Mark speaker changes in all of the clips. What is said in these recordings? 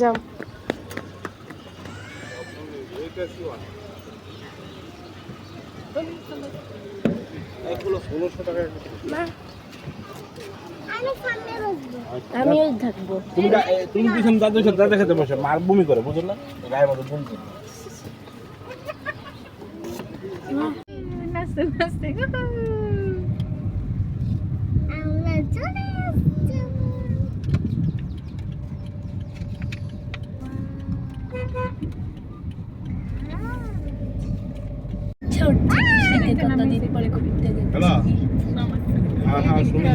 Speaker 1: যাও।
Speaker 2: আমিও থাকব।
Speaker 3: তুমি পিছনে সাথে দাদা খেতে বসে? মার বমি করে, বুঝল? গায়ের মধ্যে বমি
Speaker 2: ঘুরতে
Speaker 3: হ্যালো হ্যাঁ হ্যাঁ শুনি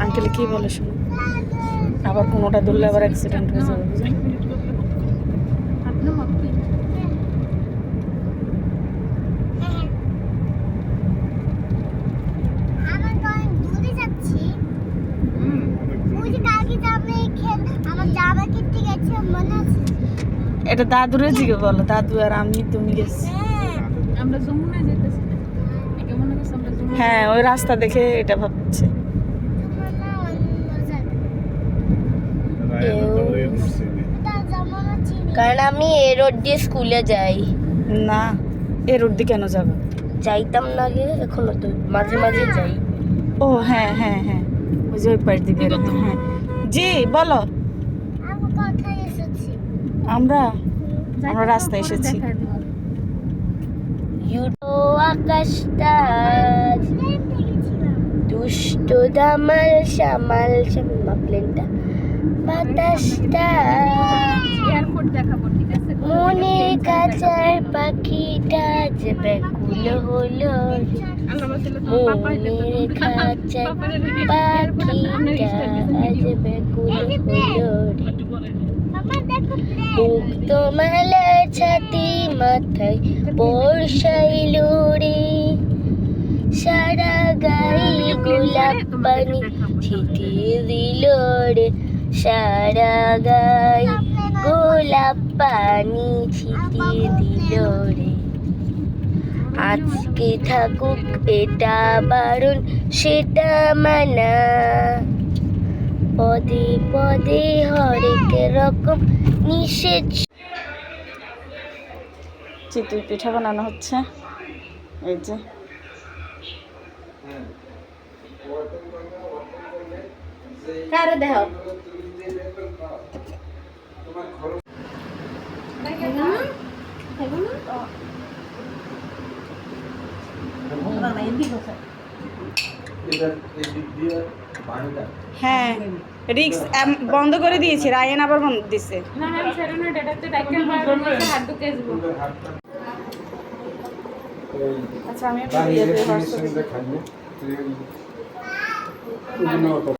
Speaker 1: আঙ্কেল কি বলে শুনো আবার কোনোটা ধরলে আবার অ্যাক্সিডেন্ট হয়ে যাবে বুঝলে?
Speaker 2: আমরা তো অনেক দূরে যাচ্ছি ওই যে কালকে জামা খেল আমার জামা কিনতে গেছে মনে আছে
Speaker 1: এটা দাদুরে জিগে বলো দাদু আর আমি তুমি গেছি।
Speaker 4: আমরা যমুনায় যেতেছি। একে করছে আমরা যমুনা
Speaker 1: হ্যাঁ ওই রাস্তা দেখে এটা ভাবছে।
Speaker 5: কারণ আমি এ রোড দিয়ে স্কুলে যাই।
Speaker 1: না এ রোড দিয়ে কেন যাবে?
Speaker 5: যাইতাম না আগে এখনও তো মাঝে মাঝে যাই।
Speaker 1: ও হ্যাঁ হ্যাঁ হ্যাঁ। ওই যে ওই পাশ বেরোতো হ্যাঁ। জি বলো। আমরা আমরা রাস্তায় এসেছি।
Speaker 5: ইউটো আকাশটা দুষ্ট দামাল শ্যামাল শ্যামা প্লেনটা বাতাসটা
Speaker 4: এয়ারপোর্ট দেখাবো ঠিক আছে?
Speaker 5: মনের কাচার পাখিটা যে ব্যাকুল হলো। মনের কাচার পাখিটা মালার ছাতি মাথায় বর্ষাইল রে সারা গায়ে গোলাপ পানি ছিটিয়ে দিল রে সারা গায়ে গোলাপ পানি ছিটিয়ে দিল রে। আজকে থাকুক এটা বারণ সেটা মানা। পদে পদে হরেক রকম নিষেধ।
Speaker 1: চিতই পিঠা বানানো হচ্ছে। এই যে।
Speaker 5: কারও দেহ।
Speaker 1: হ্যাঁ রিক্স বন্ধ করে দিয়েছি রায়ন আবার বন্ধ দিছে। আচ্ছা আমি